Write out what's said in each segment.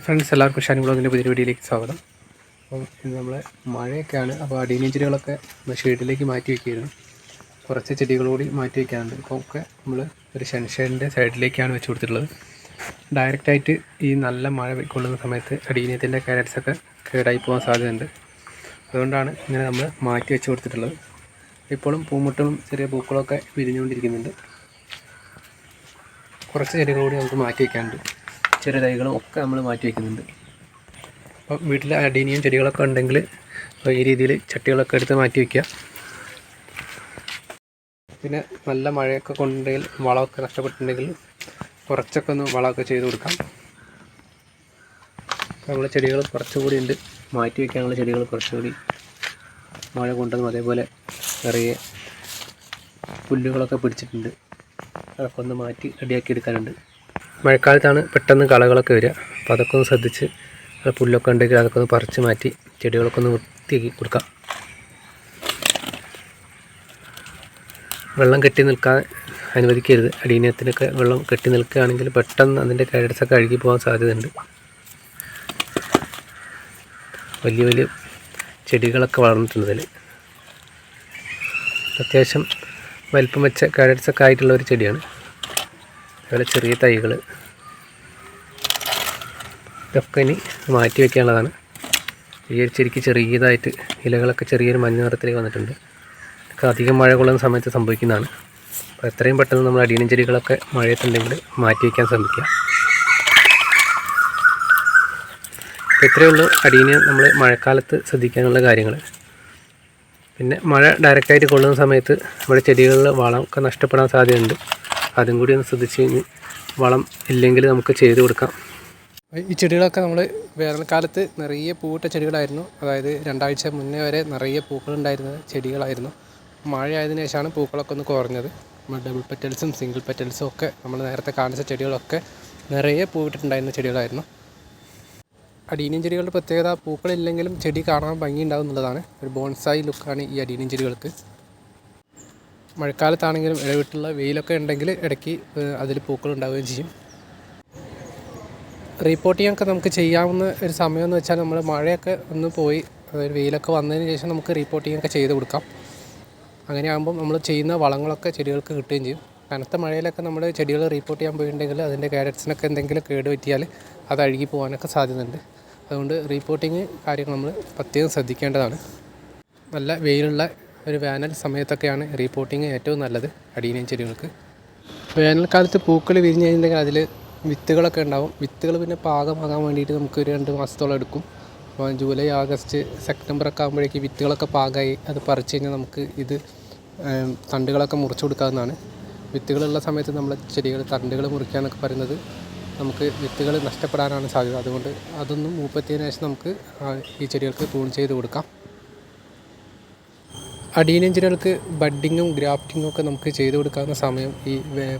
Friends എല്ലാവർക്കും ഷാനി ബ്ലോഗിന്റെ പുതിയ വീഡിയോയിലേക്ക് സ്വാഗതം. അപ്പം ഇന്ന് നമ്മൾ മഴയൊക്കെയാണ്. അപ്പോൾ അടീനിയ ചെടികളൊക്കെ ഷെയ്ഡിലേക്ക് മാറ്റി വയ്ക്കുകയായിരുന്നു. കുറച്ച് ചെടികൾ കൂടി മാറ്റി വയ്ക്കാനുണ്ട്. അപ്പോൾ ഒക്കെ നമ്മൾ ഒരു ഷെൻഷേഡിന്റെ സൈഡിലേക്കാണ് വെച്ച് കൊടുത്തിട്ടുള്ളത്. ഡയറക്റ്റായിട്ട് ഈ നല്ല മഴ കൊള്ളുന്ന സമയത്ത് അടീനിയത്തിന്റെ കാരറ്റ്സൊക്കെ കേടായി പോകാൻ സാധ്യതയുണ്ട്. അതുകൊണ്ടാണ് ഇങ്ങനെ നമ്മൾ മാറ്റി വെച്ച് കൊടുത്തിട്ടുള്ളത്. ഇപ്പോഴും പൂമുട്ടും ചെറിയ പൂക്കളൊക്കെ വിരിഞ്ഞുകൊണ്ടിരിക്കുന്നുണ്ട്. കുറച്ച് ചെടികൾ കൂടി നമുക്ക് മാറ്റി വയ്ക്കാനുണ്ട്. ചെറിയ തൈകളും ഒക്കെ നമ്മൾ മാറ്റി വയ്ക്കുന്നുണ്ട് അപ്പോൾ വീട്ടിൽ അടീനിയും ചെടികളൊക്കെ ഉണ്ടെങ്കിൽ ഈ രീതിയിൽ ചട്ടികളൊക്കെ എടുത്ത് മാറ്റി വയ്ക്കുക പിന്നെ നല്ല മഴയൊക്കെ കൊണ്ടുണ്ടെങ്കിൽ വളമൊക്കെ നഷ്ടപ്പെട്ടിട്ടുണ്ടെങ്കിൽ കുറച്ചൊക്കെ ഒന്ന് വളമൊക്കെ ചെയ്ത് കൊടുക്കാം. നമ്മൾ ചെടികൾ കുറച്ചുകൂടി ഉണ്ട്. മാറ്റി വയ്ക്കാനുള്ള ചെടികൾ കുറച്ചുകൂടി മഴ കൊണ്ടതും അതേപോലെ നിറയെ പുല്ലുകളൊക്കെ പിടിച്ചിട്ടുണ്ട്. അതൊക്കെ ഒന്ന് മാറ്റി റെഡിയാക്കി എടുക്കാനുണ്ട്. മഴക്കാലത്താണ് പെട്ടെന്ന് കളകളൊക്കെ വരിക. അപ്പോൾ അതൊക്കെ ഒന്ന് ശ്രദ്ധിച്ച് പുല്ലൊക്കെ ഉണ്ടെങ്കിൽ അതൊക്കെ ഒന്ന് പറിച്ച് മാറ്റി ചെടികളൊക്കെ ഒന്ന് വൃത്തിയാക്കി കൊടുക്കാം. വെള്ളം കെട്ടി നിൽക്കാൻ അനുവദിക്കരുത്. അടീനത്തിനൊക്കെ വെള്ളം കെട്ടി നിൽക്കുകയാണെങ്കിൽ പെട്ടെന്ന് അതിന്റെ കാരറ്റ്സൊക്കെ അഴുകി പോകാൻ സാധ്യതയുണ്ട്. വലിയ വലിയ ചെടികളൊക്കെ വളർന്നിട്ടുണ്ട് അതിൽ അത്യാവശ്യം വലിപ്പം വെച്ച കാരറ്റ്സൊക്കെ ആയിട്ടുള്ള ഒരു ചെടിയാണ്. അതുപോലെ ചെറിയ തൈകൾ ഇതൊക്കെ ഇനി മാറ്റി വയ്ക്കാനുള്ളതാണ് ഈ ഒരു ചെരിക്ക് ചെറിയതായിട്ട് ഇലകളൊക്കെ ചെറിയൊരു മഞ്ഞ നിറത്തിലേക്ക് വന്നിട്ടുണ്ട്. ഇതൊക്കെ അധികം മഴ കൊള്ളുന്ന സമയത്ത് സംഭവിക്കുന്നതാണ്. അപ്പോൾ എത്രയും പെട്ടെന്ന് നമ്മൾ അടിയനം ചെടികളൊക്കെ മഴയത്തുണ്ടെങ്കിൽ മാറ്റി വയ്ക്കാൻ ശ്രമിക്കുക. അപ്പോൾ ഇത്രയേ ഉള്ളൂ അടീനെ നമ്മൾ മഴക്കാലത്ത് ശ്രദ്ധിക്കാനുള്ള കാര്യങ്ങൾ പിന്നെ മഴ ഡയറക്റ്റായിട്ട് കൊള്ളുന്ന സമയത്ത് നമ്മുടെ ചെടികളിൽ വളമൊക്കെ നഷ്ടപ്പെടാൻ സാധ്യതയുണ്ട്. അതും കൂടി ഒന്ന് ശ്രദ്ധിച്ച് കഴിഞ്ഞ് വളം ഇല്ലെങ്കിൽ നമുക്ക് ചെയ്ത് കൊടുക്കാം. ഈ ചെടികളൊക്കെ നമ്മൾ വേനൽക്കാലത്ത് നിറയെ പൂവിട്ട ചെടികളായിരുന്നു. അതായത് രണ്ടാഴ്ച മുന്നേ വരെ നിറയെ പൂക്കളുണ്ടായിരുന്നത് ചെടികളായിരുന്നു. മഴയായതിനു ശേഷമാണ് പൂക്കളൊക്കെ ഒന്ന് കുറഞ്ഞത്. നമ്മൾ ഡബിൾ പെറ്റൽസും സിംഗിൾ പെറ്റൽസും ഒക്കെ നമ്മൾ നേരത്തെ കാണിച്ച ചെടികളൊക്കെ നിറയെ പൂവിട്ടിട്ടുണ്ടായിരുന്ന ചെടികളായിരുന്നു. അടീനിയം ചെടികളുടെ പ്രത്യേകത പൂക്കളില്ലെങ്കിലും ചെടി കാണാൻ ഭംഗി എന്നുള്ളതാണ്. ഒരു ബോൺസായി ലുക്കാണ് ഈ അടീനിയം ചെടികൾക്ക്. മഴക്കാലത്താണെങ്കിലും ഇടവിട്ടുള്ള വെയിലൊക്കെ ഉണ്ടെങ്കിൽ ഇടയ്ക്ക് അതിൽ പൂക്കൾ ഉണ്ടാവുകയും ചെയ്യും. റീപ്പോർട്ടിംഗ് ഒക്കെ നമുക്ക് ചെയ്യാവുന്ന ഒരു സമയം എന്ന് വെച്ചാൽ നമ്മൾ മഴയൊക്കെ ഒന്ന് പോയി അതായത് വെയിലൊക്കെ വന്നതിന് ശേഷം നമുക്ക് റീപ്പോർട്ടിംഗ് ഒക്കെ ചെയ്ത് കൊടുക്കാം. അങ്ങനെ ആകുമ്പോൾ നമ്മൾ ചെയ്യുന്ന വളങ്ങളൊക്കെ ചെടികൾക്ക് കിട്ടുകയും ചെയ്യും. കനത്ത മഴയിലൊക്കെ നമ്മൾ ചെടികൾ റീപ്പോർട്ട് ചെയ്യാൻ പോയിട്ടുണ്ടെങ്കിൽ അതിന്റെ കാരറ്റ്സിനൊക്കെ എന്തെങ്കിലും കേട് പറ്റിയാൽ അത് അഴുകി പോകാനൊക്കെ സാധ്യതയുണ്ട്. അതുകൊണ്ട് റീപ്പോർട്ടിങ് കാര്യങ്ങൾ നമ്മൾ പ്രത്യേകം ശ്രദ്ധിക്കേണ്ടതാണ്. നല്ല വെയിലുള്ള ഒരു വേനൽ സമയത്തൊക്കെയാണ് റീപോട്ടിങ് ഏറ്റവും നല്ലത് അടീനിയം ചെടികൾക്ക്. വേനൽക്കാലത്ത് പൂക്കൾ വിരിഞ്ഞ് കഴിഞ്ഞിട്ടുണ്ടെങ്കിൽ അതിൽ വിത്തുകളൊക്കെ ഉണ്ടാവും. വിത്തുകൾ പിന്നെ പാകമാകാൻ വേണ്ടിയിട്ട് നമുക്ക് ഒരു രണ്ട് മാസത്തോളം എടുക്കും. അപ്പോൾ ജൂലൈ ആഗസ്റ്റ് സെപ്റ്റംബർ ഒക്കെ ആകുമ്പോഴേക്ക് വിത്തുകളൊക്കെ പാകമായി അത് പറിച്ചു കഴിഞ്ഞാൽ നമുക്ക് ഇത് തണ്ടുകളൊക്കെ മുറിച്ചു കൊടുക്കാവുന്നതാണ്. വിത്തുകളുള്ള സമയത്ത് നമ്മൾ ചെടികൾ തണ്ടുകൾ മുറിക്കുക എന്നൊക്കെ പറയുന്നത് നമുക്ക് വിത്തുകൾ നഷ്ടപ്പെടാനാണ് സാധ്യത. അതുകൊണ്ട് അതൊന്നും മൂപ്പത്തിയതിനു ശേഷം നമുക്ക് ഈ ചെടികൾക്ക് പൂൺ ചെയ്ത് കൊടുക്കാം. അടീനിയം ചെടികൾക്ക് ബഡ്ഡിങ്ങും ഗ്രാഫ്റ്റിങ്ങും ഒക്കെ നമുക്ക് ചെയ്ത് കൊടുക്കാവുന്ന സമയം ഈ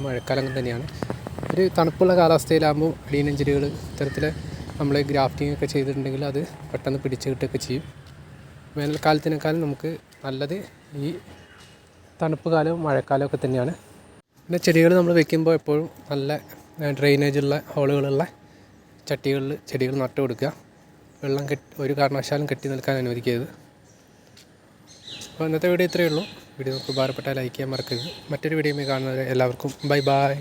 മഴക്കാലം തന്നെയാണ്. ഒരു തണുപ്പുള്ള കാലാവസ്ഥയിലാകുമ്പോൾ അടീനിയം ചെടികൾ ഇത്തരത്തിൽ നമ്മൾ ഗ്രാഫ്റ്റിംഗ് ഒക്കെ ചെയ്തിട്ടുണ്ടെങ്കിൽ അത് പെട്ടെന്ന് പിടിച്ച് കിട്ടുകയൊക്കെ ചെയ്യും. വേനൽക്കാലത്തിനേക്കാളും നമുക്ക് നല്ലത് ഈ തണുപ്പ് കാലവും മഴക്കാലവും ഒക്കെ തന്നെയാണ്. പിന്നെ ചെടികൾ നമ്മൾ വെക്കുമ്പോൾ എപ്പോഴും നല്ല ഡ്രെയിനേജ് ഉള്ള ഹോളുകളുള്ള ചട്ടികളിൽ ചെടികൾ നട്ടു കൊടുക്കുക. വെള്ളം കെട്ടി ഒരു കാരണവശാലും കെട്ടി നിൽക്കാൻ അനുവദിക്കരുത്. അപ്പോൾ ഇന്നത്തെ വീഡിയോ ഇത്രയേ ഉള്ളൂ. വീഡിയോ നമുക്ക് ഉപകാരപ്പെട്ടാൽ ലൈക്ക് ചെയ്യാൻ മറക്കരുത്. മറ്റൊരു വീഡിയോ കാണുന്നത് എല്ലാവർക്കും ബൈ ബൈ.